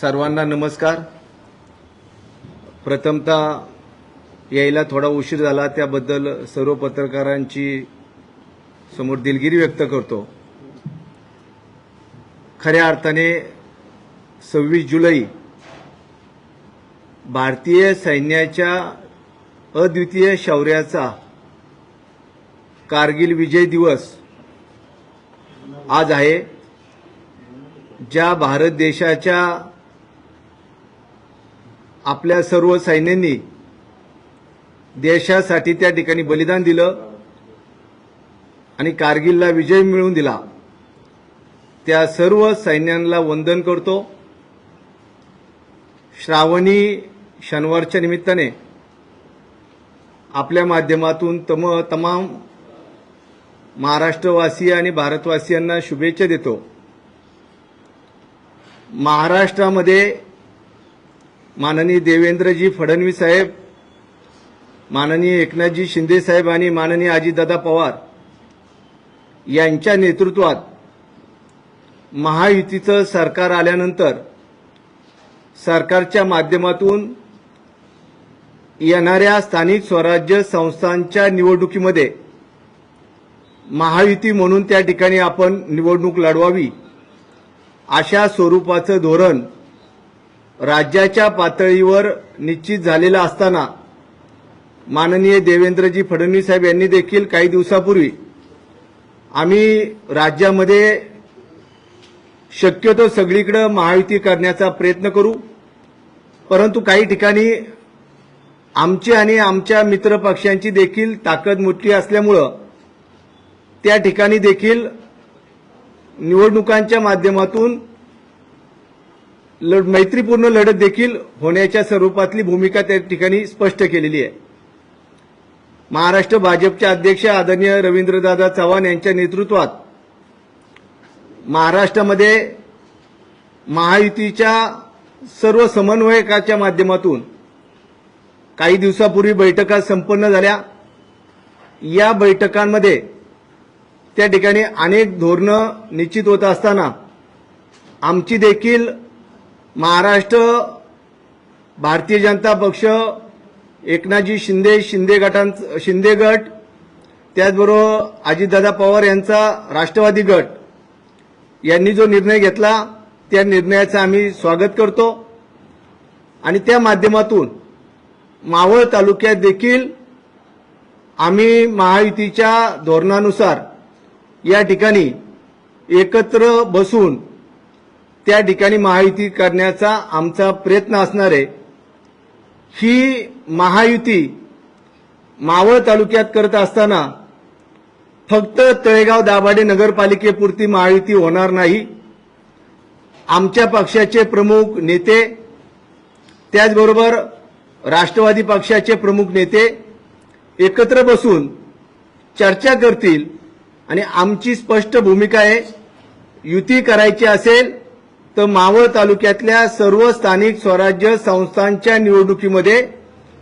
सर्वांना नमस्कार. प्रथमता यायला थोडा उशीर झाला त्याबद्दल सर्व पत्रकारांची समोर दिलगिरी व्यक्त करतो. खऱ्या अर्थाने सव्वीस जुलै भारतीय सैन्याच्या अद्वितीय शौर्याचा कारगिल विजय दिवस आज आहे ज्या भारत देशाच्या आपल्या सर्व सैन्यांनी देशासाठी त्या ठिकाणी बलिदान दिलं आणि कारगिलला विजय मिळवून दिला त्या सर्व सैन्यांना वंदन करतो. श्रावणी शनिवारच्या निमित्ताने आपल्या माध्यमातून तम तमाम महाराष्ट्रवासीय आणि भारतवासियांना शुभेच्छा देतो. महाराष्ट्रामध्ये माननीय देवेंद्रजी फडणवीस साहेब माननीय एकनाथजी शिंदे साहेब आणि माननीय अजितदादा पवार यांच्या नेतृत्वात महायुतीचं सरकार आल्यानंतर सरकारच्या माध्यमातून येणाऱ्या स्थानिक स्वराज्य संस्थांच्या निवडणुकीमध्ये महायुती म्हणून त्या ठिकाणी आपण निवडणूक लढवावी अशा स्वरूपाचं धोरण राज्याच्या पातळीवर निश्चित झालेलं असताना माननीय देवेंद्रजी फडणवीस साहेब यांनी देखील काही दिवसापूर्वी आम्ही राज्यामध्ये शक्यतो सगळीकडं महायुती करण्याचा प्रयत्न करू परंतु काही ठिकाणी आमची आणि आमच्या मित्र पक्षांची देखील ताकद मोठी असल्यामुळं त्या ठिकाणी देखील निवडणुकांच्या माध्यमातून लढ- मैत्रीपूर्ण लढत देखील होण्याच्या स्वरूपातली भूमिका त्या ठिकाणी स्पष्ट केलेली आहे. महाराष्ट्र भाजपचे अध्यक्ष आदरणीय रवींद्रदादा चव्हाण यांच्या नेतृत्वात महाराष्ट्रामध्ये महायुतीच्या सर्व समन्वयकाच्या माध्यमातून काही दिवसापूर्वी बैठका संपन्न झाल्या. या बैठकांमध्ये त्या ठिकाणी अनेक धोरणं निश्चित होत असताना आमची देखील महाराष्ट्र भारतीय जनता पक्ष एकनाथजी शिंदे शिंदे गटां शिंदे गट त्याचबरोबर अजितदादा पवार यांचा राष्ट्रवादी गट यांनी जो निर्णय घेतला त्या निर्णयाचं आम्ही स्वागत करतो. आणि त्या माध्यमातून मावळ तालुक्यात देखील आम्ही महायुतीच्या धोरणानुसार या ठिकाणी एकत्र बसून त्या ठिकाणी महायुती करण्याचा आमचा प्रयत्न असणार आहे. ही महायुती मावळ तालुक्यात करत असताना फक्त तळेगाव दाभाडे नगरपालिकेपुरती महायुती होणार नाही. आमच्या पक्षाचे प्रमुख नेते त्याचबरोबर राष्ट्रवादी पक्षाचे प्रमुख नेते एकत्र बसून चर्चा करतील आणि आमची स्पष्ट भूमिका आहे युती करायची असेल तर मावळ तालुक्यातल्या सर्व स्थानिक स्वराज्य संस्थांच्या निवडणुकीमध्ये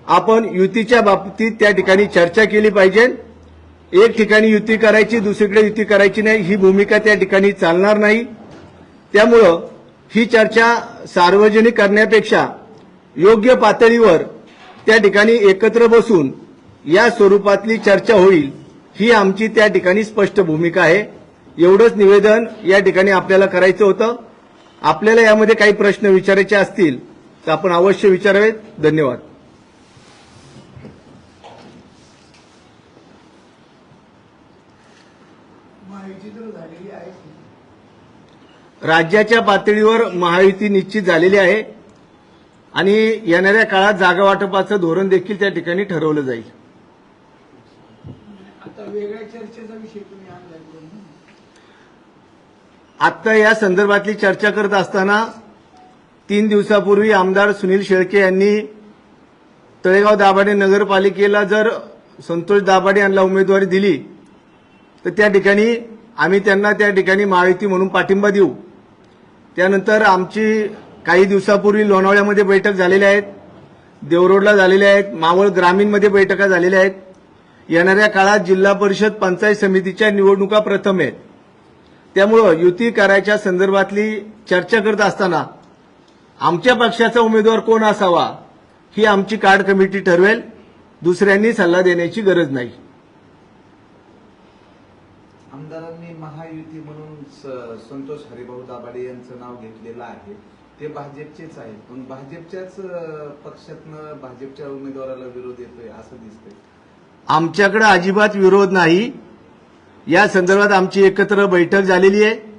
आपण युतीच्या बाबतीत त्या ठिकाणी चर्चा केली पाहिजे. एक ठिकाणी युती करायची दुसरीकडे युती करायची नाही ही भूमिका त्या ठिकाणी चालणार नाही. त्यामुळं ही चर्चा सार्वजनिक करण्यापेक्षा योग्य पातळीवर त्या ठिकाणी एकत्र बसून या स्वरूपातली चर्चा होईल. ही आमची त्या ठिकाणी स्पष्ट भूमिका आहे. एवढंच निवेदन या ठिकाणी आपल्याला करायचं होतं. आपल्याला यामध्ये काही प्रश्न विचारायचे असतील तर आपण अवश्य विचारावेत. धन्यवाद. राज्याच्या पातळीवर महायुती निश्चित झालेली आहे आणि येणाऱ्या काळात जागा वाटपाचं धोरण देखील त्या ठिकाणी ठरवलं जाईल. वेगळ्या चर्चेचा विषय तुम्ही आत्ता या संदर्भातली चर्चा करत असताना तीन दिवसापूर्वी आमदार सुनील शेळके यांनी तळेगाव दाभाडे नगरपालिकेला जर संतोष दाभाडे यांना उमेदवारी दिली तर त्या ठिकाणी आम्ही त्यांना त्या ठिकाणी महायुती म्हणून पाठिंबा देऊ. त्यानंतर आमची काही दिवसापूर्वी लोणावळ्यामध्ये बैठक झालेल्या आहेत देवरोडला झालेल्या आहेत मावळ ग्रामीणमध्ये बैठका झालेल्या आहेत. येणाऱ्या काळात जिल्हा परिषद पंचायत समितीच्या निवडणुका प्रथम आहेत. त्यामुळं युती करायच्या संदर्भातली चर्चा करत असताना आमच्या पक्षाचा उमेदवार कोण असावा ही आमची कार्ड कमिटी ठरवेल. दुसऱ्यांनी सल्ला देण्याची गरज नाही. आमदारांनी महायुती म्हणून स- संतोष हरिभाऊ दाभाडे यांचं नाव घेतलेलं आहे. ते भाजपचेच आहेत. पण भाजपच्याच पक्षातनं भाजपच्या उमेदवाराला विरोध येतोय असं दिसतंय. आमच्याकडे अजिबात विरोध नाही. या संदर्भात आमची एकत्र बैठक झालेली आहे.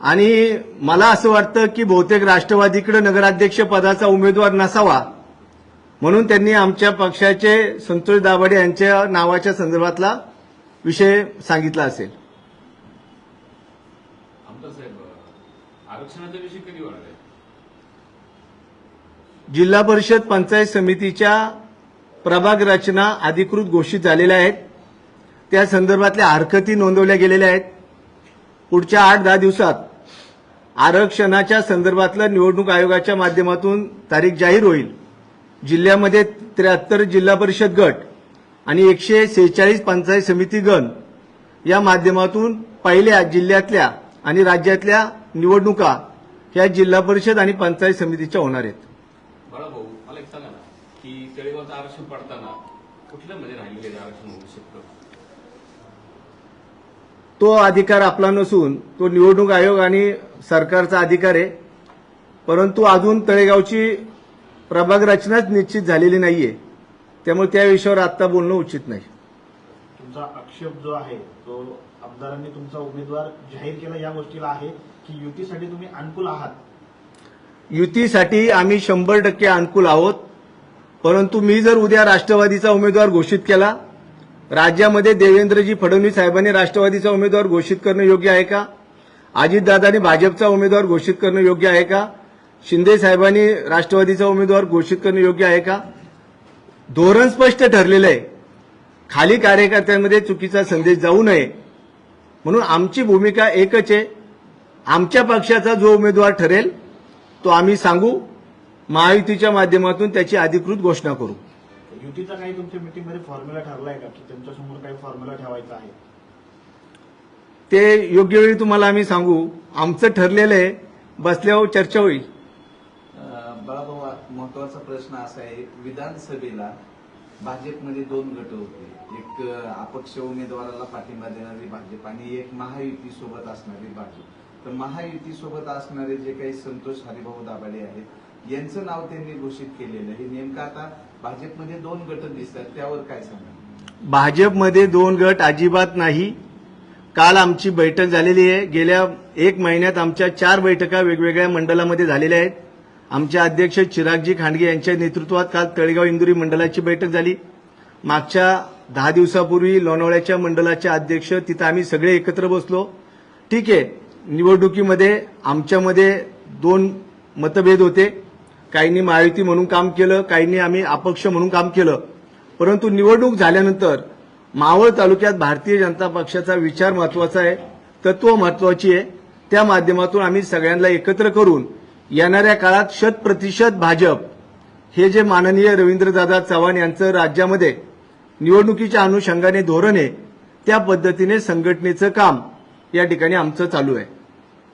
आणि मला असं वाटतं की बहुतेक राष्ट्रवादीकडे नगराध्यक्ष पदाचा उमेदवार नसावा. म्हणून त्यांनी आमच्या पक्षाचे संतोष दाभाडे यांच्या नावाच्या संदर्भातला विषय सांगितला असेल. जिल्हा परिषद पंचायत समितीच्या प्रभाग रचना अधिकृत घोषित झालेल्या आहेत. त्या संदर्भातल्या हरकती नोंदवल्या गेलेल्या आहेत. पुढच्या आठ दहा दिवसात आरक्षणाच्या संदर्भातलं निवडणूक आयोगाच्या माध्यमातून तारीख जाहीर होईल. जिल्ह्यामध्ये त्र्याहत्तर जिल्हा परिषद गट आणि एकशे सेहेचाळीस पंचायत समिती गण या माध्यमातून पहिल्या जिल्ह्यातल्या आणि राज्यातल्या निवडणुका ह्या जिल्हा परिषद आणि पंचायत समितीच्या होणार आहेत बाळा भाऊ मला एक सांगा ना आरक्षण पडताना कुठल्या मध्ये राहिलेलं आरक्षण होऊ शकतं? तो अधिकार आपला नसून तो निवडणूक आयोग आणि सरकारचा अधिकार आहे. परंतु अजून तळेगावची प्रभाग रचनाच निश्चित झालेली नाहीये. त्यामुळे त्या विषयावर आत्ता बोलणं उचित नाही. तुमचा आक्षेप जो आहे तो आमदारांनी तुमचा उमेदवार जाहीर केला या गोष्टीला आहे की युतीसाठी तुम्ही अनुकूल आहात? युतीसाठी आम्ही शंभर टक्के अनुकूल आहोत. परंतु मी जर उद्या राष्ट्रवादीचा उमेदवार घोषित केला राज्यामध्ये देवेंद्रजी फडणवीस साहेबांनी राष्ट्रवादीचा उमेदवार घोषित करणं योग्य आहे का? अजितदादांनी भाजपचा उमेदवार घोषित करणं योग्य आहे का? शिंदे साहेबांनी राष्ट्रवादीचा उमेदवार घोषित करणं योग्य आहे का? धोरण स्पष्ट ठरलेलं आहे. खाली कार्यकर्त्यांमध्ये चुकीचा संदेश जाऊ नये. म्हणून आमची भूमिका एकच आहे. आमच्या पक्षाचा जो उमेदवार ठरेल तो आम्ही सांगू. महायुतीच्या माध्यमातून त्याची अधिकृत घोषणा करू. युतीचा काही तुमच्या मीटिंगमध्ये फॉर्म्युला ठरलाय का? की तुमच्यासमोर काही फॉर्म्युला ठेवायचा आहे? ते योग्य वेळी तुम्हाला आम्ही सांगू. आमचं ठरलेलं आहे. बसल्यावर चर्चा होईल. बाळाभाऊ महत्त्वाचा प्रश्न असा आहे. विधानसभेला भाजपमध्ये दोन गट होते. एक अपक्ष उमेदवाराला पाठिंबा देणारी भाजप आणि एक महायुती सोबत असणारी भाजप. तर महायुती सोबत असणारे जे काही संतोष हरिभाऊ दाभाडे आहेत यांचं नाव त्यांनी घोषित केलेलं हे नेमकं आता भाजपमध्ये दोन गट दिसतात त्यावर काय सांगा? भाजपमध्ये दोन गट अजिबात नाही. काल आमची बैठक झालेली आहे. गेल्या एक महिन्यात आमच्या चार बैठका वेगवेगळ्या मंडळामध्ये झालेल्या आहेत. आमचे अध्यक्ष चिरागजी खांडगे यांच्या नेतृत्वात काल तळेगाव इंदुरी मंडळाची बैठक झाली. मागच्या दहा दिवसापूर्वी लोणावळ्याच्या मंडळाचे अध्यक्ष तिथं आम्ही सगळे एकत्र बसलो. ठीक आहे निवडणुकीमध्ये आमच्यामध्ये दोन मतभेद होते. काहींनी महायुती म्हणून काम केलं काहींनी आम्ही अपक्ष म्हणून काम केलं. परंतु निवडणूक झाल्यानंतर मावळ तालुक्यात भारतीय जनता पक्षाचा विचार महत्त्वाचा आहे तत्व महत्वाची आहे. त्या माध्यमातून आम्ही सगळ्यांना एकत्र करून येणाऱ्या काळात शत प्रतिशत भाजप हे जे माननीय रवींद्रदादा चव्हाण यांचं राज्यामध्ये निवडणुकीच्या अनुषंगाने धोरण आहे त्या पद्धतीने संघटनेचं काम या ठिकाणी आमचं चालू आहे.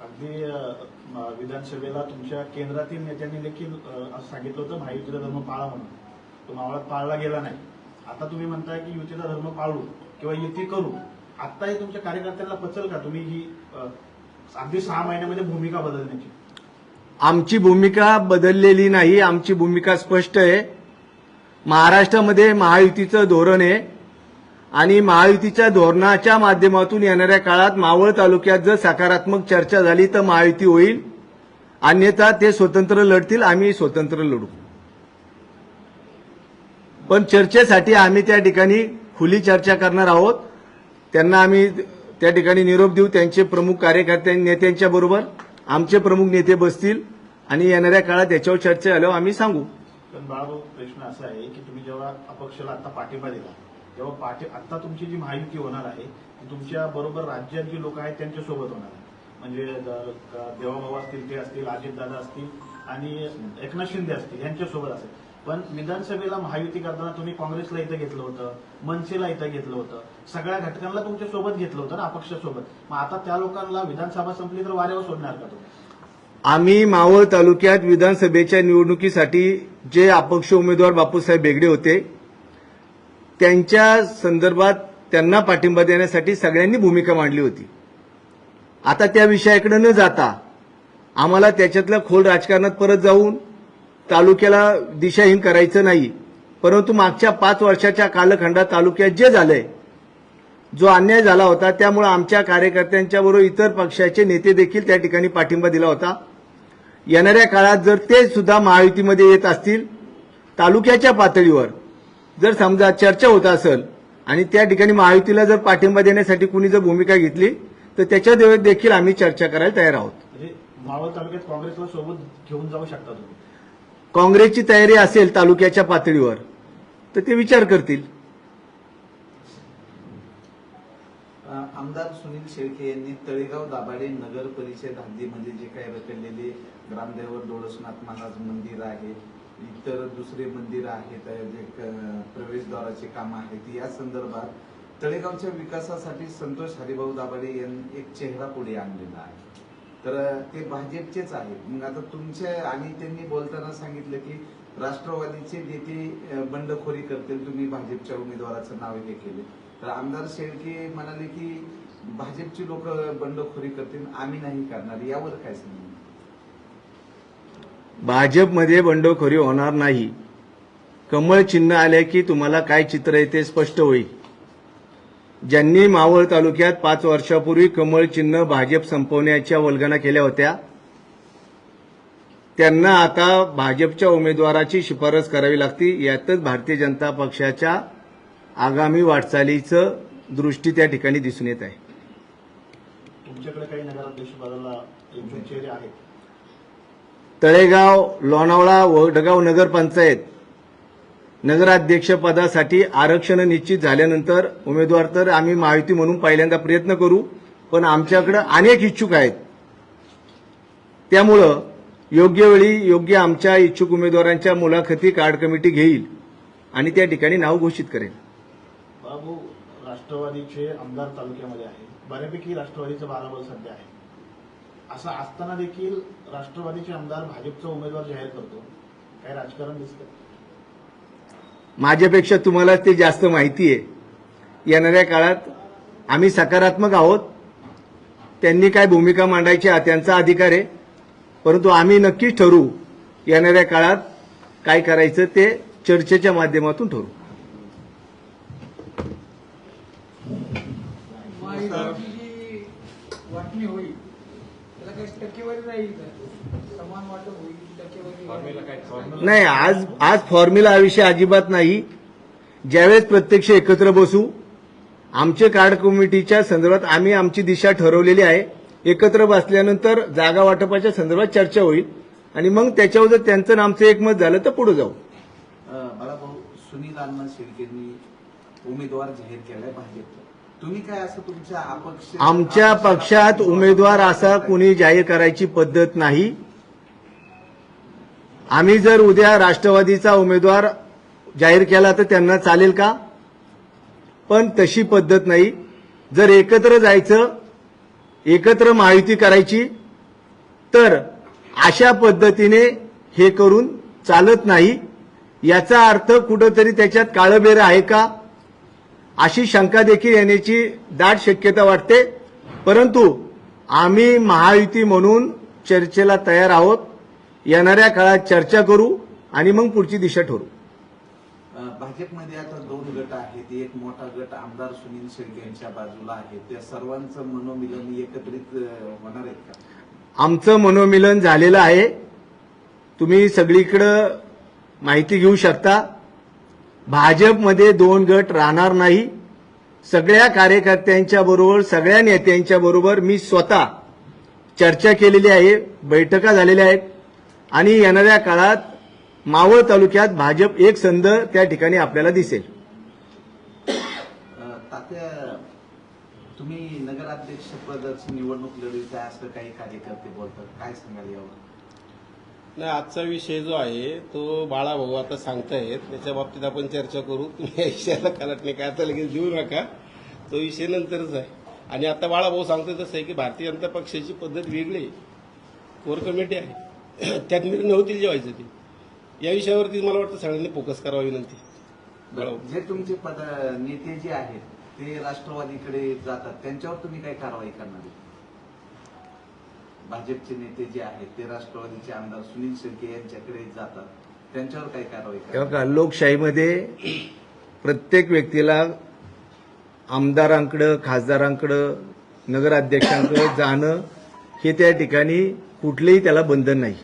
अगदी विधानसभेला तुमच्या केंद्रातील नेत्यांनी देखील सांगितलं होतं महायुतीचा धर्म पाळा म्हणून. तो मावळात पाळला गेला नाही. आता तुम्ही म्हणताय की युतीचा धर्म पाळू किंवा युती करू आताही तुमच्या कार्यकर्त्यांना पचल का तुम्ही ही अगदी सहा महिन्यामध्ये भूमिका बदलण्याची? आमची भूमिका बदललेली नाही आमची भूमिका स्पष्ट आहे. महाराष्ट्रामध्ये महायुतीचं धोरण आहे आणि महायुतीच्या धोरणाच्या माध्यमातून येणाऱ्या काळात मावळ तालुक्यात जर सकारात्मक चर्चा झाली तर महायुती होईल. अन्यथा ते स्वतंत्र लढतील आम्ही स्वतंत्र लढू. पण चर्चेसाठी आम्ही त्या ठिकाणी खुली चर्चा करणार आहोत. त्यांना आम्ही त्या ठिकाणी निरोप देऊ. त्यांचे प्रमुख कार्यकर्त्या नेत्यांच्या बरोबर आमचे प्रमुख नेते बसतील आणि येणाऱ्या काळात याच्यावर चर्चा झाल्यावर आम्ही सांगू. पण बाळाभाऊ प्रश्न असा आहे की तुम्ही जेव्हा अपक्षाला आता पाठिंबा दिला तेव्हा पाठी आता तुमची जी महायुती होणार आहे तुमच्या बरोबर राज्यात जी लोक आहेत त्यांच्यासोबत होणार आहे. म्हणजे देवाभाऊ असतील ते असतील अजितदादा असतील आणि एकनाथ शिंदे असतील यांच्यासोबत असेल. पण विधानसभेला महायुती करताना तुम्ही काँग्रेसला इथं घेतलं होतं मनसेला इथं घेतलं होतं सगळ्या घटकांना तुमच्यासोबत घेतलं होतं ना अपक्षासोबत. मग आता त्या लोकांना विधानसभा संपली तर वाऱ्यावर सोडणार का तुम्ही? आम्ही मावळ तालुक्यात विधानसभेच्या निवडणुकीसाठी जे अपक्ष उमेदवार बापूसाहेब बेगडे होते त्यांच्या संदर्भात त्यांना पाठिंबा देण्यासाठी सगळ्यांनी भूमिका मांडली होती. आता त्या विषयाकडे न जाता आम्हाला त्याच्यातल्या खोल राजकारणात परत जाऊन तालुक्याला दिशाहीन करायचं नाही. परंतु मागच्या पाच वर्षाच्या कालखंडात तालुक्यात जे झालंय जो अन्याय झाला होता त्यामुळे आमच्या कार्यकर्त्यांच्या बरोबर इतर पक्षाचे नेते देखील त्या ठिकाणी पाठिंबा दिला होता. येणाऱ्या काळात जर ते सुद्धा महायुतीमध्ये येत असतील तालुक्याच्या पातळीवर जर समजा चर्चा होत असेल आणि त्या ठिकाणी महायुतीला जर पाठिंबा देण्यासाठी कुणी जर भूमिका घेतली तर त्याच्या देखील आम्ही चर्चा करायला तयार आहोत. म्हणजे मावळ तालुक्यात काँग्रेसला सोबत घेऊन जाऊ शकता तुम्ही. काँग्रेसची तयारी असेल तालुक्याच्या पातळीवर तर ते विचार करतील. आमदार सुनील शेळके यांनी तळेगाव दाभाडे नगर परिषद हद्दीमध्ये जे काही रखडलेले ग्रामदेवत डोळसनाथ महाराज मंदिर आहे इतर दुसरे मंदिर आहेत जे प्रवेशद्वाराचे काम आहेत या संदर्भात तळेगावच्या विकासासाठी संतोष हरिभाऊ दाभाडे यांनी एक चेहरा पुढे आणलेला आहे. तर ते भाजपचेच आहेत. मग आता तुमच्या आणि त्यांनी बोलताना सांगितलं की राष्ट्रवादीचे नेते बंडखोरी करतील तुम्ही भाजपच्या उमेदवाराचं नाव हे केले. तर आमदार शेळके म्हणाले की भाजपची लोक बंडखोरी करतील आम्ही नाही करणार. यावर काय सांगणार? भाजपमध्ये बंडखोरी होणार नाही. कमळ चिन्ह आले की तुम्हाला काय चित्र आहे ते स्पष्ट होईल. ज्यांनी मावळ तालुक्यात पाच वर्षापूर्वी कमळ चिन्ह भाजप संपवण्याच्या वल्गना केल्या होत्या त्यांना आता भाजपच्या उमेदवाराची शिफारस करावी लागती. यातच भारतीय जनता पक्षाच्या आगामी वाटचालीचं दृष्टी त्या ठिकाणी दिसून येत आहे. तळेगाव लोणावळा वडगाव नगरपंचायत नगराध्यक्षपदासाठी आरक्षण निश्चित झाल्यानंतर उमेदवार तर आम्ही महायुती म्हणून पहिल्यांदा प्रयत्न करू पण आमच्याकडे अनेक इच्छुक आहेत. त्यामुळं योग्य वेळी योग्य आमच्या इच्छुक उमेदवारांच्या मुलाखती कार्ड कमिटी घेईल आणि त्या ठिकाणी नाव घोषित करेल. बाबू राष्ट्रवादीचे आमदार तालुक्यामध्ये आहे. बऱ्यापैकी राष्ट्रवादीचं बाराबल सध्या आहे. असं असताना देखील राष्ट्रवादीचे आमदार भाजपचा उमेदवार जाहीर करतो. काय राजकारण दिसतं माझ्यापेक्षा तुम्हाला ते जास्त माहिती आहे. येणाऱ्या काळात आम्ही सकारात्मक आहोत. त्यांनी काय भूमिका मांडायची हा त्यांचा अधिकार आहे. परंतु आम्ही नक्कीच ठरवू येणाऱ्या काळात काय करायचं ते चर्चेच्या माध्यमातून ठरवू वाटणी होईल त्याला काही टक्केवारी राहील का समान वाटप होईल टक्केवारी फॉर्म्युला काय फॉर्म्युला नाही आज आज फॉर्म्युला हा विषय अजिबात नाही. ज्यावेळेस प्रत्यक्ष एकत्र बसू आमचे कार्ड कमिटीच्या संदर्भात आम्ही आमची दिशा ठरवलेली आहे. एकत्र बसल्यानंतर जागा वाटपाच्या संदर्भात चर्चा होईल. आणि मग त्याच्यावर जर त्यांचं आमचं एकमत झालं तर पुढे जाऊ. बाळाभाऊ सुनील शेळकेंनी उमेदवार जाहीर केलाय भाजपचा तुम्ही काय असं तुमच्या आमच्या पक्षात उमेदवार असा कुणी जाहीर करायची पद्धत नाही. आम्ही जर उद्या राष्ट्रवादीचा उमेदवार जाहीर केला तर त्यांना चालेल का? पण तशी पद्धत नाही. जर एकत्र जायचं एकत्र महायुती करायची तर अशा पद्धतीने हे करून चालत नाही. याचा अर्थ कुठंतरी त्याच्यात काळबेर आहे का? अशी शंका देखील येण्याची दाट शक्यता वाटते. परंतु आम्ही महायुती म्हणून चर्चेला तयार आहोत. येणाऱ्या काळात चर्चा करू आणि मग पुढची दिशा ठरवू अ, भाजपमध्ये आता दोन गट आहेत. एक मोठा गट आमदार सुनील शेळके यांच्या बाजूला आहे. त्या सर्वांचं मनोमिलन एकत्रित होणार आहेत का? आमचं मनोमिलन झालेलं आहे. तुम्ही सगळीकडं माहिती घेऊ शकता. भाजपमध्ये दोन गट राहणार नाही. सगळ्या कार्यकर्त्यांच्या बरोबर सगळ्या नेत्यांच्या बरोबर मी स्वतः चर्चा केलेली आहे बैठका झालेल्या आहेत. आणि येणाऱ्या काळात मावळ तालुक्यात भाजप एक संध त्या ठिकाणी आपल्याला दिसेल. तुम्ही नगराध्यक्ष पदाची निवडणूक लढवत आहे असं काही कार्यकर्ते बोलतात. काय सांगाल यावर? नाही आजचा विषय जो आहे तो बाळा भाऊ आता सांगतायत. त्याच्या बाबतीत आपण चर्चा करू. तुम्ही या विषयाला कलट नाही काय आता लगेच घेऊ नका. तो विषय नंतरच आहे. आणि आता बाळा भाऊ सांगतोय तसं आहे की भारतीय जनता पक्षाची पद्धत वेगळी आहे. कोर कमिटी आहे. त्यात निर्णय होतील जेवायचं ते. या विषयावरती मला वाटतं सगळ्यांनी फोकस करावा विनंती. जे तुमचे पद नेते जे आहेत ते राष्ट्रवादीकडे जातात त्यांच्यावर तुम्ही काय कारवाई करणार? भाजपचे नेते जे आहेत ते राष्ट्रवादीचे आमदार सुनील शेळके यांच्याकडे जातात त्यांच्यावर काय कारवाई करणार? का लोकशाहीमध्ये प्रत्येक व्यक्तीला आमदारांकडं खासदारांकडं नगराध्यक्षांकडं जाणं हे त्या ठिकाणी कुठलेही त्याला बंधन नाही.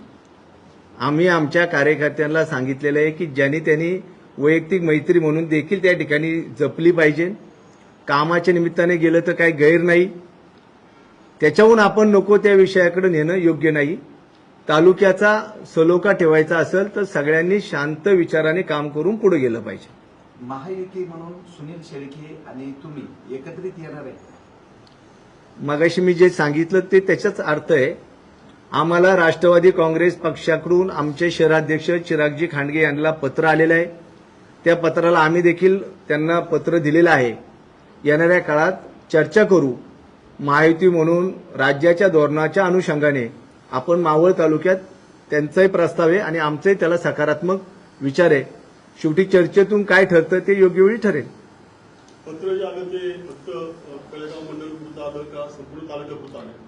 आम्ही आमच्या कार्यकर्त्यांना सांगितलेलं आहे की ज्यांनी त्यांनी वैयक्तिक मैत्री म्हणून देखील त्या ठिकाणी जपली पाहिजे. कामाच्या निमित्ताने गेलं तर काही गैर नाही. त्याच्याहून आपण नको त्या विषयाकडे नेणं योग्य नाही. तालुक्याचा सलोखा ठेवायचा असेल तर सगळ्यांनी शांत विचाराने काम करून पुढे गेलं पाहिजे. महायुती म्हणून सुनील शेळके आणि तुम्ही एकत्रित येणार आहे. मगाशी मी जे सांगितलं ते त्याचाच अर्थ आहे. आम्हाला राष्ट्रवादी काँग्रेस पक्षाकडून आमचे शहराध्यक्ष चिरागजी खांडगे यांना पत्र आलेलं आहे. त्या पत्राला आम्ही देखील त्यांना पत्र दिलेलं आहे. येणाऱ्या काळात चर्चा करू. महायुती म्हणून राज्याच्या धोरणाच्या अनुषंगाने आपण मावळ तालुक्यात त्यांचाही प्रस्ताव आहे आणि आमचाही त्याला सकारात्मक विचार आहे. शेवटी चर्चेतून काय ठरतं ते योग्य वेळी ठरेल.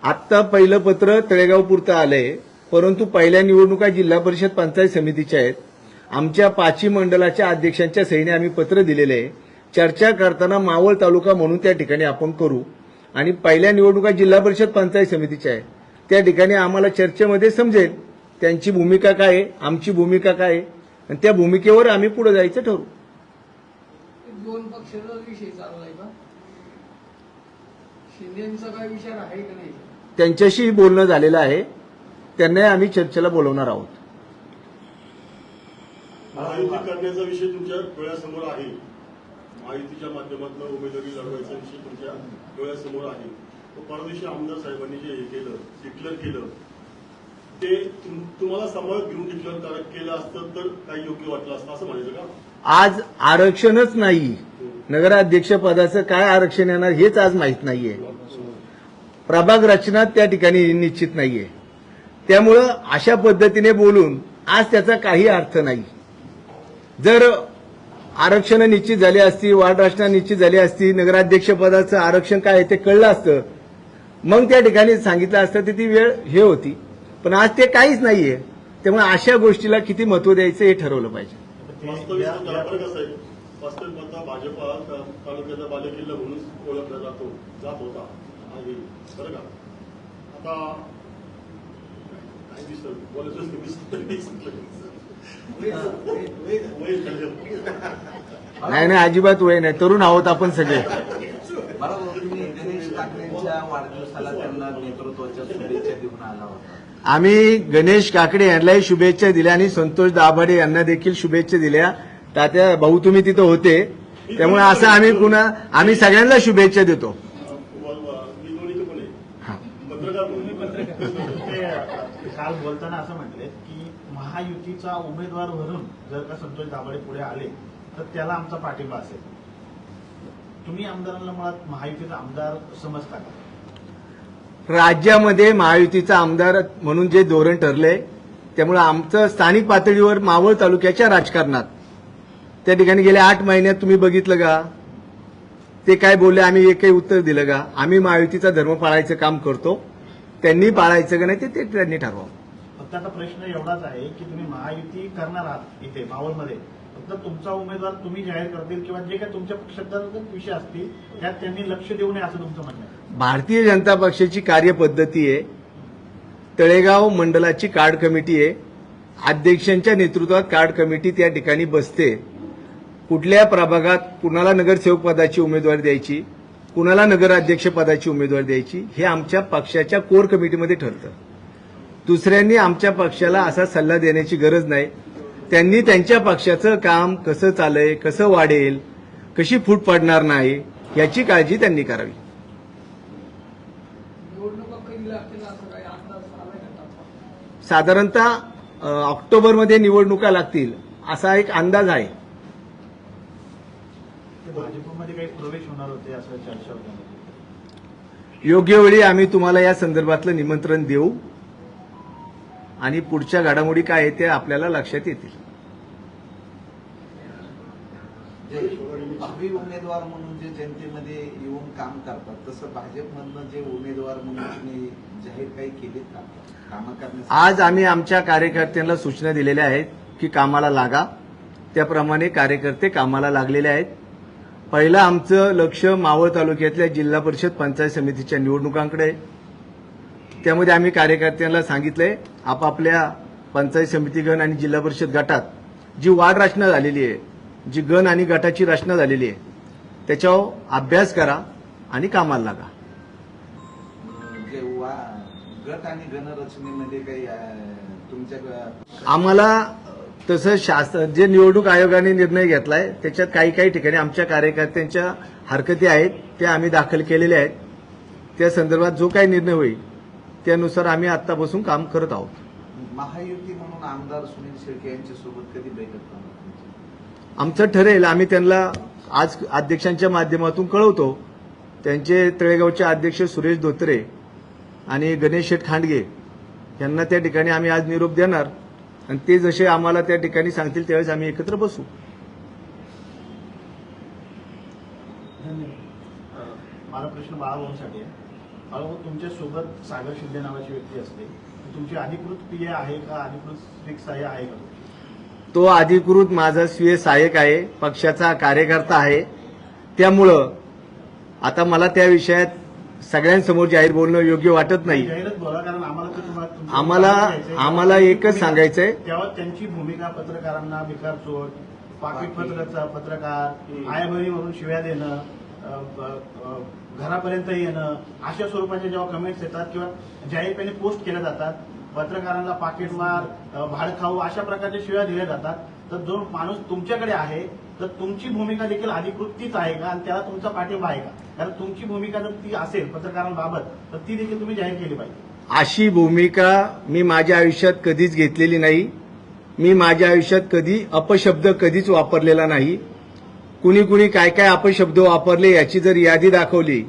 आत्ता पहिलं पत्र तळेगाव पुरतं आलंय परंतु पहिल्या निवडणुका जिल्हा परिषद पंचायत समितीच्या आहेत. आमच्या पाचही मंडळाच्या अध्यक्षांच्या सहीने आम्ही पत्र दिलेले आहे. चर्चा करताना मावळ तालुका म्हणून त्या ठिकाणी आपण करू. आणि पहिल्या निवडणुका जिल्हा परिषद पंचायत समितीच्या आहेत. त्या ठिकाणी आम्हाला चर्चेमध्ये समजेल त्यांची भूमिका काय आहे आमची भूमिका काय आहे. आणि त्या भूमिकेवर आम्ही पुढे जायचं ठरवू. दोन पक्षाचा विषय चाललाय का शिंदेचा काय विचार आहे का नाही त्यांच्याशी बोलणं झालेलं आहे. त्यांनाही आम्ही चर्चेला बोलवणार आहोत. महायुती करण्याचा विषय तुमच्या डोळ्यासमोर आहे. महायुतीच्या माध्यमातून उमेदवारी लढवायचा विषय तुमच्या डोळ्यासमोर आहे. तो परदेशी आमदार साहेबांनी जे हे केलं डिक्लेअर केलं ते तुम- तुम्हाला सांभाळत घेऊन डिक्लेअर केलं असतं तर काही योग्य वाटलं असतं असं म्हणायचं का? आज आरक्षणच नाही. नगराध्यक्ष पदाचं काय आरक्षण येणार हेच आज माहीत नाहीये. प्रभाग रचना त्या ठिकाणी निश्चित नाहीये. त्यामुळं अशा पद्धतीने बोलून आज त्याचा काही अर्थ नाही. जर आरक्षण निश्चित झाली असती वार्ड रचना निश्चित झाली असती नगराध्यक्षपदाचं आरक्षण काय आहे ते कळलं असतं मग त्या ठिकाणी सांगितलं असतं तर ती वेळ हे होती. पण आज ते काहीच नाहीये. त्यामुळे अशा गोष्टीला किती महत्त्व द्यायचं हे ठरवलं पाहिजे. भाजपा तालुक्याचा बालेकिल्ला म्हणून ओळखला जातो जात होता. बरं का. आता काय दिसतं. नाही नाही अजिबात वय नाही. तरुण आहोत आपण सगळे. बरोबर तुम्ही गणेश ठाकरेंच्या वाढदिवसाला त्यांना नेतृत्वाच्या शुभेच्छा देऊन आला होता. आम्ही गणेश काकडे यांनाही शुभेच्छा दिल्या आणि संतोष दाभाडे यांना देखील शुभेच्छा दिल्या. तात्या भाऊ तुम्ही तिथं होते. त्यामुळे असं आम्ही पुन्हा आम्ही सगळ्यांना शुभेच्छा देतो व- व- मी दोन्ही पण आहे हा. पत्रकार म्हणून ते अ, काल बोलताना असं म्हटले की महायुतीचा उमेदवार म्हणून जर का संतोष दाभाडे पुढे आले तर त्याला आमचा पाठिंबा असेल. तुम्ही आमदारांना मुळात महायुतीचा आमदार समजता का? राज्यामध्ये महायुतीचा आमदार म्हणून जे धोरण ठरलंय त्यामुळे आमचं स्थानिक पातळीवर मावळ तालुक्याच्या राजकारणात. त्या ठिकाणी गेल्या आठ महिन्यात तुम्ही बघितलं का? ते काय बोलले आम्ही एकही उत्तर दिलं का? आम्ही महायुतीचा धर्म पाळायचं काम करतो. त्यांनी पाळायचं का नाही ते- ते त्यांनी ठरवावं. फक्त आता प्रश्न एवढाच आहे की तुम्ही महायुती करणार आहात इथे मावळमध्ये फक्त तुमचा उमेदवार तुम्ही जाहीर करतील किंवा जे काही तुमच्या पक्षात विषय असतील त्यात त्यांनी लक्ष देऊ नये असं तुमचं म्हणणं आहे. भारतीय जनता पक्षाची कार्यपद्धती आहे. तळेगाव मंडलाची कार्ड कमिटी आहे. अध्यक्षांच्या नेतृत्वात कार्ड कमिटी त्या ठिकाणी बसते. कुठल्या प्रभागात कुणाला नगरसेवक पदाची उमेदवारी द्यायची कुणाला नगराध्यक्ष पदाची उमेदवारी द्यायची हे आमच्या पक्षाच्या कोर कमिटीमध्ये ठरतं. दुसऱ्यांनी आमच्या पक्षाला असा सल्ला देण्याची गरज नाही. त्यांनी त्यांच्या पक्षाचं काम कसं चालय कसं वाढेल कशी फूट पडणार नाही याची काळजी त्यांनी करावी? साधारणतः ऑक्टोबरमध्ये निवडणुका लागतील असा एक अंदाज आहे. ते भाजपमध्ये काही प्रवेश होणार होते असं चर्चा होती. योग्य वेळी आम्ही तुम्हाला या संदर्भातलं निमंत्रण देऊ. आणि पुढच्या घडामोडी काय आहे ते आपल्याला लक्षात येतील. उमेदवार म्हणून जे जनतेमध्ये येऊन काम करतात तसं भाजपमधनं जे उमेदवार म्हणून जाहीर काही केलेत का? आज आम्ही आमच्या कार्यकर्त्यांना सूचना दिलेल्या आहेत की कामाला लागा. त्याप्रमाणे कार्यकर्ते कामाला लागलेले आहेत. पहिलं आमचं लक्ष मावळ तालुक्यातल्या जिल्हा परिषद पंचायत समितीच्या निवडणुकांकडे आहे. त्यामध्ये आम्ही कार्यकर्त्यांना सांगितलंय आपापल्या पंचायत समिती गण आणि जिल्हा परिषद गटात जी वाढ रचना झालेली आहे जी गण आणि गटाची रचना झालेली आहे त्याच्यावर अभ्यास करा आणि कामाला लागा. गट आणि गणरचनेमध्ये काही अं, तुमच्या आम्हाला तसं शास्त्र जे निवडणूक आयोगाने निर्णय घेतलाय त्याच्यात काही काही ठिकाणी आमच्या कार्यकर्त्यांच्या हरकती आहेत त्या आम्ही दाखल केलेल्या आहेत. त्या संदर्भात जो काही निर्णय होईल त्यानुसार आम्ही आत्तापासून काम करत आहोत. महायुती म्हणून आमदार सुनील शेळके यांच्यासोबत कधी बैठक? आमचं ठरेल. आम्ही त्यांना आज अध्यक्षांच्या माध्यमातून कळवतो. त्यांचे तळेगावचे अध्यक्ष सुरेश धोत्रे आणि गणेश शेठ खांडगे यांना त्या ठिकाणी आम्ही आज निरोप देणार. आणि ते जसे आम्हाला त्या ठिकाणी सांगतील त्यावेळेस आम्ही एकत्र बसू. माझा प्रश्न बाळाभाऊंसाठी आहे. बाळाभाऊ तुमच्यासोबत सागर शिंदे नावाची व्यक्ती असते. ती तुमची अधिकृत पीए आहे का? अधिकृत स्त्रीक सहाय्य आहे का तो अधिकृत माझा स्वीय सहाय्यक आहे पक्षाचा कार्यकर्ता आहे. त्यामुळं आता मला त्या विषयात सगळ्यांसमोर जाहीर बोलणं योग्य वाटत नाही. जाहीरच बोला कारण आम्हाला आम्हाला एकच सांगायचंय. तेव्हा त्यांची भूमिका पत्रकारांना भिकार चोट पाकिट पत्रचा पत्रकार आयाभरी म्हणून शिव्या देणं घरापर्यंत येणं अशा स्वरूपाच्या जेव्हा कमेंट्स येतात किंवा जाहीरपणे पोस्ट केल्या जातात पत्रकारांना पाकिटमार भाडखाऊ अशा प्रकारच्या शिव्या दिल्या जातात. तर जो माणूस तुमच्याकडे आहे तर तुमची भूमिका देखील अधिकृतीच आहे का? आणि त्याला तुमचा पाठिंबा आहे का? कारण तुमची भूमिका जर ती असेल पत्रकारांबाबत तर ती देखील तुम्ही जाहीर केली पाहिजे. अशी भूमिका मी माझ्या आयुष्यात कधीच घेतलेली नाही. मी माझ्या आयुष्यात कधी अपशब्द कधीच वापरलेला नाही. कुणी कुणी काय काय अपशब्द वापरले याची जर यादी दाखवली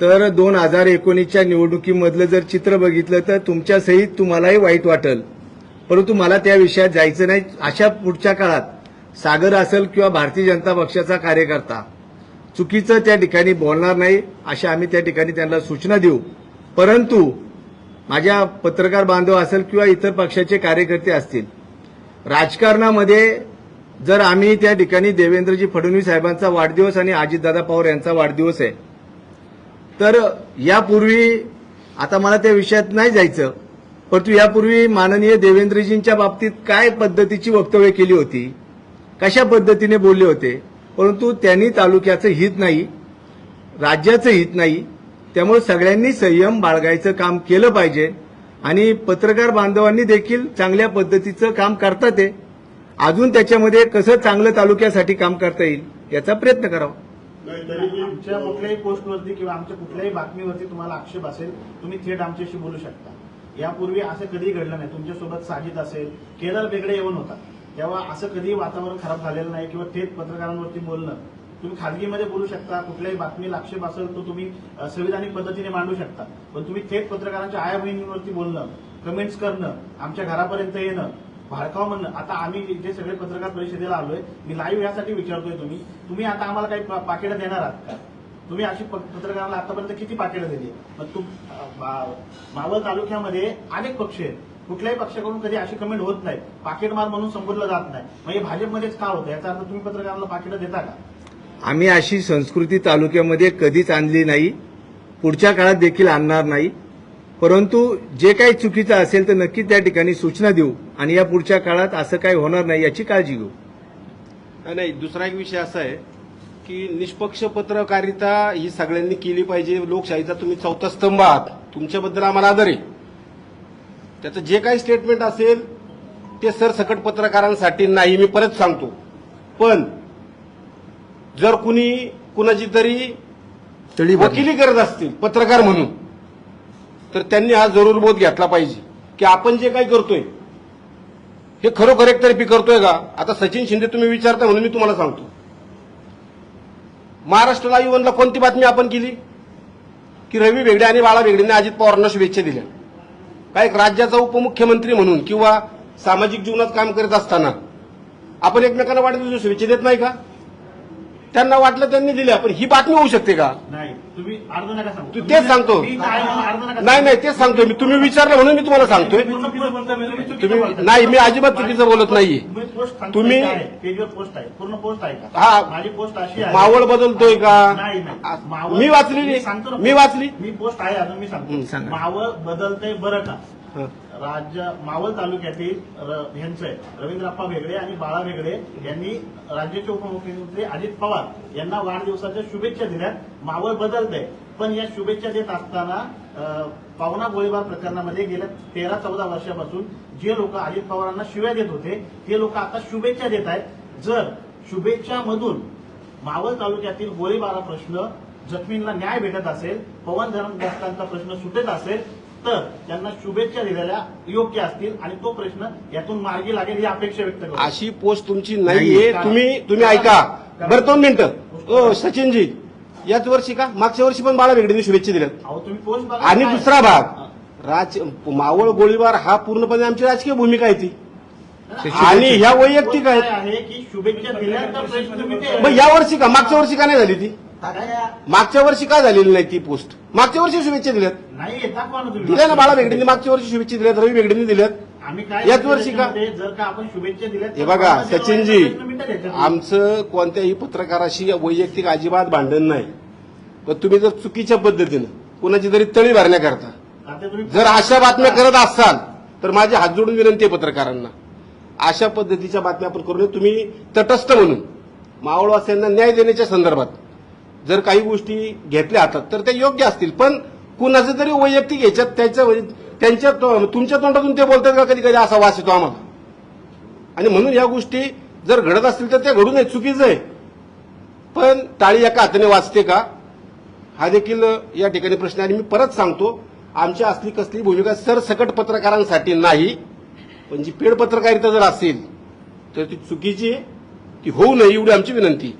तर दोन हजार एकोणीसच्या निवडणुकीमधलं जर चित्र बघितलं तर तुमच्यासहित तुम्हालाही वाईट वाटेल. परंतु मला त्या विषयात जायचं नाही. अशा पुढच्या काळात सागर असेल किंवा भारतीय जनता पक्षाचा कार्यकर्ता चुकीचं त्या ठिकाणी बोलणार नाही अशा आम्ही त्या ठिकाणी त्यांना सूचना देऊ. परंतु माझ्या पत्रकार बांधव असेल किंवा इतर पक्षाचे कार्यकर्ते असतील राजकारणामध्ये जर आम्ही त्या ठिकाणी देवेंद्रजी फडणवीस साहेबांचा वाढदिवस आणि अजितदादा पवार यांचा वाढदिवस आहे तर यापूर्वी आता मला त्या विषयात नाही जायचं परंतु यापूर्वी माननीय देवेंद्रजींच्या बाबतीत काय पद्धतीची वक्तव्य केली होती कशा पद्धतीने बोलले होते परंतु त्यांनी तालुक्याचं हित नाही राज्याचं हित नाही त्यामुळे सगळ्यांनी संयम बाळगायचं काम केलं पाहिजे आणि पत्रकार बांधवांनी देखील चांगल्या पद्धतीचं काम करतात आहे अजून त्याच्यामध्ये कसं चांगलं तालुक्यासाठी काम करता येईल याचा प्रयत्न करावा. तरी मी आमच्या कुठल्याही पोस्टवरती किंवा आमच्या कुठल्याही बातमीवरती तुम्हाला आक्षेप असेल तुम्ही थेट आमच्याशी बोलू शकता. यापूर्वी असं कधी घडलं नाही. तुमच्यासोबत साजिद असेल केदार वेगळे येऊन होता. तेव्हा असं कधी वातावरण खराब झालेलं नाही किंवा थेट पत्रकारांवरती बोलणं. तुम्ही खाजगीमध्ये बोलू शकता कुठल्याही बातमीला आक्षेप असेल तो तुम्ही संविधानिक पद्धतीने मांडू शकता. पण तुम्ही थेट पत्रकारांच्या आया बहिणींवरती बोलणं कमेंट्स करणं आमच्या घरापर्यंत येणं भाडकाव म्हणणं. आता आम्ही जे सगळे पत्रकार परिषदेला आलोय मी लाईव्ह यासाठी विचारतोय तुम्ही. तुम्ही आता आम्हाला काही पाकिटं देणार आहात का? तुम्ही अशी प- पत्रकारांना आतापर्यंत किती पाकिटं दिली? मग तुम मावळ तालुक्यामध्ये अनेक पक्ष आहेत. कुठल्याही पक्षाकडून कधी अशी कमेंट होत नाही पाकिटमार म्हणून संबोधलं जात नाही. मग हे भाजपमध्येच का होतं? याचा अर्थ तुम्ही पत्रकारांना पाकिटं देता का? आम्ही अशी संस्कृती तालुक्यामध्ये कधीच आणली नाही. पुढच्या काळात देखील आणणार नाही. परंतु जे काही चुकीचं असेल तर नक्की त्या ठिकाणी सूचना देऊ आणि या पुढच्या काळात असं काही होणार नाही याची काळजी घेऊ. नाही, नाही दुसरा एक विषय असा आहे की निष्पक्ष पत्रकारिता ही सगळ्यांनी केली पाहिजे. लोकशाहीचा तुम्ही चौथा स्तंभ आहात. तुमच्याबद्दल आम्हाला आदर आहे. त्याचं जे काही स्टेटमेंट असेल ते सरसकट पत्रकारांसाठी नाही मी परत सांगतो. पण जर कुणी कुणाची तरी. वकिली करत असतील पत्रकार म्हणून तर त्यांनी हा जरूर बोध घेतला पाहिजे की आपण जे काही करतोय हे खरोखर एकतर्फी करतोय का? आता सचिन शिंदे तुम्ही विचारता म्हणून मी तुम्हाला सांगतो. महाराष्ट्राला युवनला कोणती बातमी आपण केली? की रवी वेगडे आणि बाळा वेगडेने अजित पवारांना शुभेच्छा दिल्या. काय एक राज्याचा उपमुख्यमंत्री म्हणून किंवा सामाजिक जीवनात काम करत असताना आपण एकमेकांना वाटत शुभेच्छा देत नाही का? त्यांना वाटलं त्यांनी दिल्या पण ही बातमी होऊ शकते का? नाही तुम्ही अर्ध नका सांगू? तू तेच सांगतो. मी काय म्हणून अर्ध नका नाही नाही तेच सांगतोय मी. तुम्ही विचारलं म्हणून मी तुम्हाला सांगतोय. पूर्ण पूर्ण बोलताय, तुम्ही चुकीचं तुम्ही बोलताय. नाही मी अजिबात चुकीचं बोलत नाहीये. तुम्ही पोस्ट सांगताय तुम्ही- काय? आहे? पेजवर पोस्ट आहे. पूर्ण पोस्ट आहे का? हा. माझी पोस्ट अशी आहे. मावळ बदलतोय का? नाही नाही. आ- मावळ- मी वाचलेली सांगतो ना. मी वाचली मी पोस्ट आहे अजून मी हं, सांगतो सांगा. मावळ बदलतंय बरं का? हं. राज्य मावळ तालुक्यातील र- आहे. रवींद्रप्पा भेगडे आणि बाळा वेगळे यांनी राज्याचे उपमुख्यमंत्री अजित पवार यांना वाढदिवसाच्या शुभेच्छा दिल्यात. मावळ बदलतंय. पण या शुभेच्छा देत असताना पावना गोळीबार प्रकरणामध्ये गेल्या तेरा चौदा वर्षापासून जे लोक अजित पवारांना शिव्या देत होते ते लोक आता शुभेच्छा देत आहेत. जर शुभेच्छामधून मावळ तालुक्यातील गोळीबारा प्रश्न जखमींना न्याय भेटत असेल पवन धरणग्रस्तांचा प्रश्न सुटत असेल तर त्यांना शुभेच्छा दिलेल्या योग्य असतील आणि तो प्रश्न यातून मार्गी लागेल ही अपेक्षा व्यक्त करतो. अशी पोस्ट तुमची नाहीये तुम्ही तुम्ही ऐका. बरं दोन मिनिटं. ओ सचिनजी याच वर्षी का? मागच्या वर्षी पण बाळा वेगळीने शुभेच्छा दिल्यात. अहो तुम्ही पोस्ट बघा. आणि? दुसरा भाग. राज मावळ गोळीबार हा पूर्णपणे आमची राजकीय भूमिका आहे ती. आणि ह्या वैयक्तिक आहेत. आहे की शुभेच्छा दिल्यानंतर या वर्षी का? मागच्या वर्षी का नाही झाली ती? मागच्या वर्षी का झालेली नाही ती पोस्ट? मागच्या वर्षी शुभेच्छा दिल्यात. नाही तुम्ही. दिल्या ना बाळा वेगळीने मागच्या वर्षी शुभेच्छा दिल्यात रवी वेगळीने दिल्यात. आम्ही काय याच वर्षी का? जर का आपण शुभेच्छा दिल्या हे बघा सचिनजी आमचं कोणत्याही पत्रकाराशी वैयक्तिक अजिबात भांडण नाही. पण तुम्ही जर चुकीच्या पद्धतीनं कोणाची तरी तळी भरण्याकरता जर अशा बातम्या करत असाल तर माझे हात जोडून विनंती आहे पत्रकारांना. अशा पद्धतीच्या बातम्या आपण करू नये. तुम्ही तटस्थ म्हणून मावळवासियांना न्याय देण्याच्या संदर्भात जर काही गोष्टी घेतल्या हातात तर त्या योग्य असतील. पण कुणाचं तरी वैयक्तिक याच्यात त्याच्या त्यांच्या तुमच्या तोंडातून ते बोलतात का कधी कधी असा वास येतो आम्हाला. आणि म्हणून या गोष्टी जर घडत असतील तर त्या घडू नये चुकीचं आहे. पण टाळी एका हाताने वाचते का? हा देखील या ठिकाणी प्रश्न आणि मी परत सांगतो आमची असली कसली भूमिका सरसकट पत्रकारांसाठी नाही पण जी पेड पत्रकारिता जर असेल तर ती चुकीची ती होऊ नये एवढी आमची विनंती.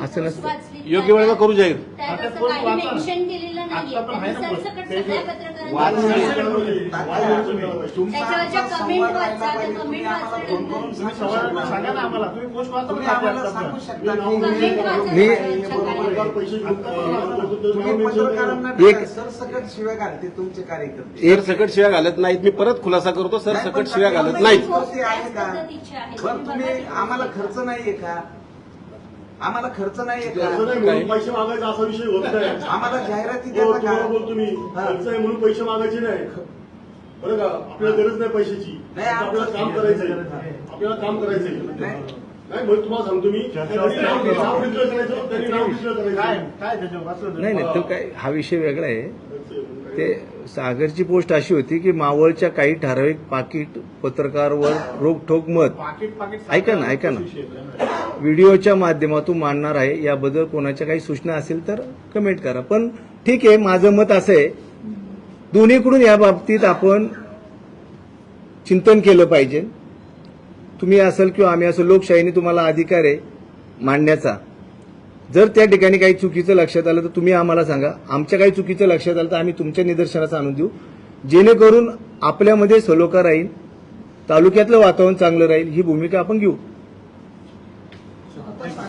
असं नसतं. योग्य वेळेला करू जाहीर त्यात आता असं post काही वाचा ना. मेन्शन केलेलं नाहीये. आता पण आहे ना त्यांनी post. सरसकट ते- सगळ्या वाचली. त्याच्यावरच्या कमेंट वाचा त्या कमेंट वाचल्यानंतर तुम्ही सवाल सांगा ना आम्हाला. तुम्ही पोस्ट वाचा तुम्ही ना आम्हाला आपल्या सांगू शब्दात. शकता. की कमेंट वाचा मी- सगळ्यांच्या पैसे तुम्ही पत्रकारांना एक- सरसकट शिवाय घालते तुमचे कार्यकर्ते. सर सकट शिव्या घालत नाहीत. मी परत खुलासा करतो. सर सकट शिव्या घालत नाही. नाहीत तुम्ही आम्हाला खर्च नाहीये का? आम्हाला खर्च नाहीये असं का नाही म्हणून पैसे मागायचा असा विषय होत नाही. आम्हाला जाहिराती हो, देता तुम्हाला का बोलतो मी. हा. खर्च आहे म्हणून पैसे मागायचे नाही. बरं का? आपल्याला गरज नाही पैशाची. नाही, आपल्याला आमचं- काम करायचंय. आपल्याला काम करायचंय. नाही. नाही म्हणून तुम्हाला सांगतो मी. चर्चा त्यांनी नाव असते. नाव डिक्लेअर करायचं त्यांनी नाव डिक्लेअर काय करायचं काय त्याच्यावर? वाचलं नाही नाही. तो काय हा विषय वेगळा आहे. ते ते सागरची पोस्ट अशी होती की मावळच्या काही ठराविक पाकिट पत्रकारवर रोखठोक मत. पाकिट पाकिट ऐका ना, ऐका ना. व्हिडिओच्या माध्यमातून मांडणार आहे याबद्दल कोणाच्या काही सूचना असेल तर कमेंट करा. पण ठीक आहे माझं मत असं आहे दोन्हीकडून या बाबतीत आपण चिंतन केलं पाहिजे. तुम्ही असाल किंवा आम्ही असं लोकशाहीने तुम्हाला अधिकार आहे मांडण्याचा. जर त्या ठिकाणी काही चुकीचं लक्षात आलं तर तुम्ही आम्हाला सांगा. आमच्या काही चुकीचं लक्षात आलं तर आम्ही तुमच्या निदर्शनास आणून देऊ. जेणेकरून आपल्यामध्ये सलोखा राहील तालुक्यातलं वातावरण चांगलं राहील ही भूमिका आपण घेऊ. Thank you.